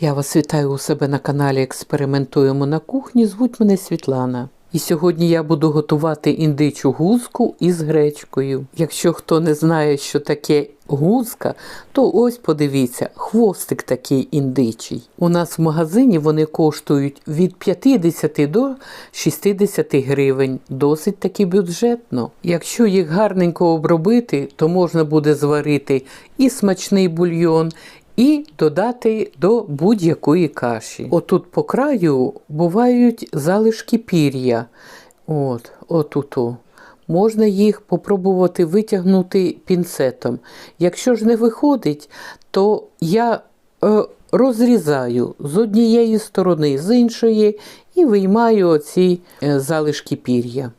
Я вас вітаю у себе на каналі Експериментуємо на кухні. Звуть мене Світлана. І сьогодні я буду готувати індичу гузку із гречкою. Якщо хто не знає, що таке гузка, то ось подивіться, хвостик такий індичий. У нас в магазині вони коштують від 50 до 60 гривень. Досить таки бюджетно. Якщо їх гарненько обробити, то можна буде зварити і смачний бульйон, і додати до будь-якої каші. Отут по краю бувають залишки пір'я. От, отут. Можна їх попробувати витягнути пінцетом. Якщо ж не виходить, то я е, розрізаю з однієї сторони, з іншої, і виймаю оці е, залишки пір'я.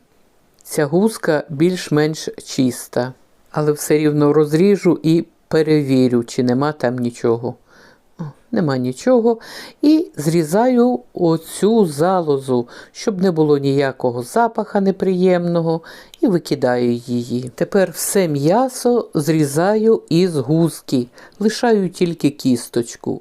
Ця гузка більш-менш чиста, але все рівно розріжу і перевірю, чи нема там нічого. О, Нема нічого. І зрізаю оцю залозу, щоб не було ніякого запаха неприємного, і викидаю її. Тепер все м'ясо зрізаю із гузки, лишаю тільки кісточку.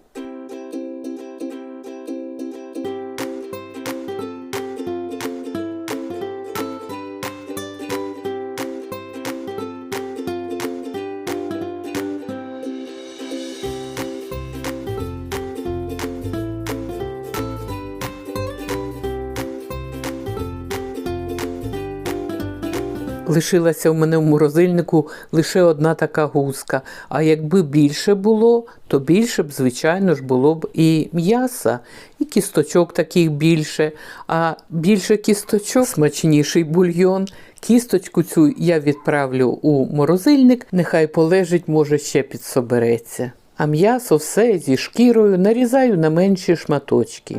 Лишилася в мене в морозильнику лише одна така гузка. А якби більше було, то більше б, звичайно ж, було б і м'яса, і кісточок таких більше. А більше кісточок смачніший бульйон. Кісточку цю я відправлю у морозильник, нехай полежить, може, ще підсобереться. А м'ясо все зі шкірою нарізаю на менші шматочки.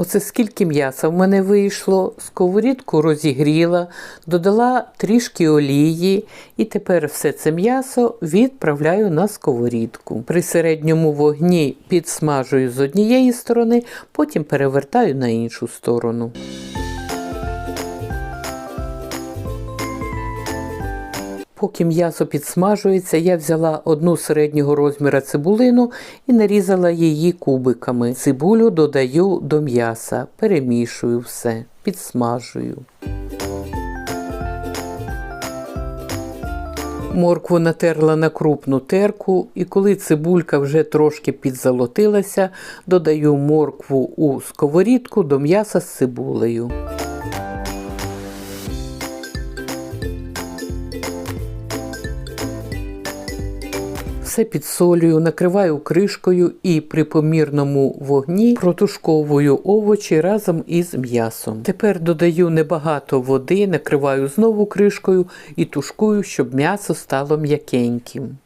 Оце скільки м'яса в мене вийшло, сковорідку розігріла, додала трішки олії, і тепер все це м'ясо відправляю на сковорідку. При середньому вогні підсмажую з однієї сторони, потім перевертаю на іншу сторону. Поки м'ясо підсмажується, я взяла одну середнього розміра цибулину і нарізала її кубиками. Цибулю додаю до м'яса, перемішую все, підсмажую. Моркву натерла на крупну терку, і коли цибулька вже трошки підзолотилася, додаю моркву у сковорідку до м'яса з цибулею. Все підсолюю, накриваю кришкою і при помірному вогні протушковую овочі разом із м'ясом. Тепер додаю небагато води, накриваю знову кришкою і тушкую, щоб м'ясо стало м'якеньким.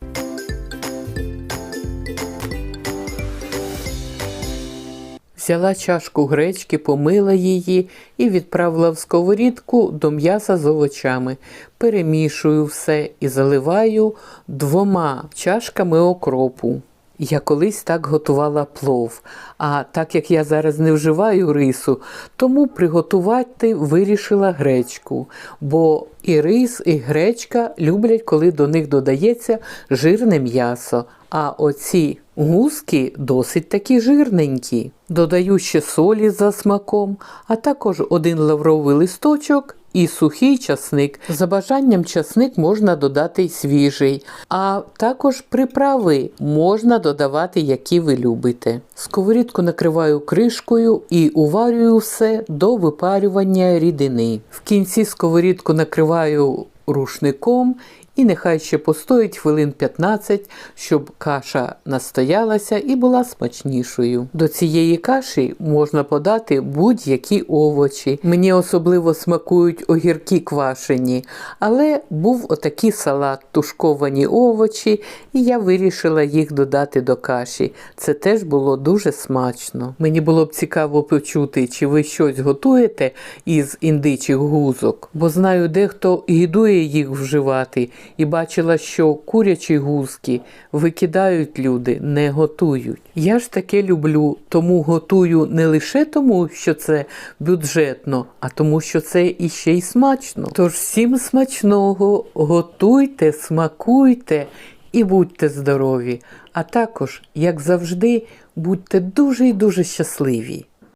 Взяла чашку гречки, помила її і відправила в сковорідку до м'яса з овочами. Перемішую все і заливаю двома чашками окропу. Я колись так готувала плов, а так як я зараз не вживаю рису, тому приготувати вирішила гречку, бо і рис, і гречка люблять, коли до них додається жирне м'ясо. А оці гузки досить такі жирненькі. Додаю ще солі за смаком, а також один лавровий листочок і сухий часник. За бажанням часник можна додати й свіжий, а також приправи можна додавати, які ви любите. Сковорідку накриваю кришкою і уварюю все до випарювання рідини. В кінці сковорідку накриваю рушником і нехай ще постоїть хвилин 15, щоб каша настоялася і була смачнішою. До цієї каші можна подати будь-які овочі. Мені особливо смакують огірки квашені, але був отакий салат, тушковані овочі, і я вирішила їх додати до каші. Це теж було дуже смачно. Мені було б цікаво почути, чи ви щось готуєте із індичих гузок, бо знаю, дехто гідує їх вживати і бачила, що курячі гузки викидають люди, не готують. Я ж таке люблю, тому готую не лише тому, що це бюджетно, а тому, що це іще й смачно. Тож всім смачного, готуйте, смакуйте і будьте здорові. А також, як завжди, будьте дуже і дуже щасливі.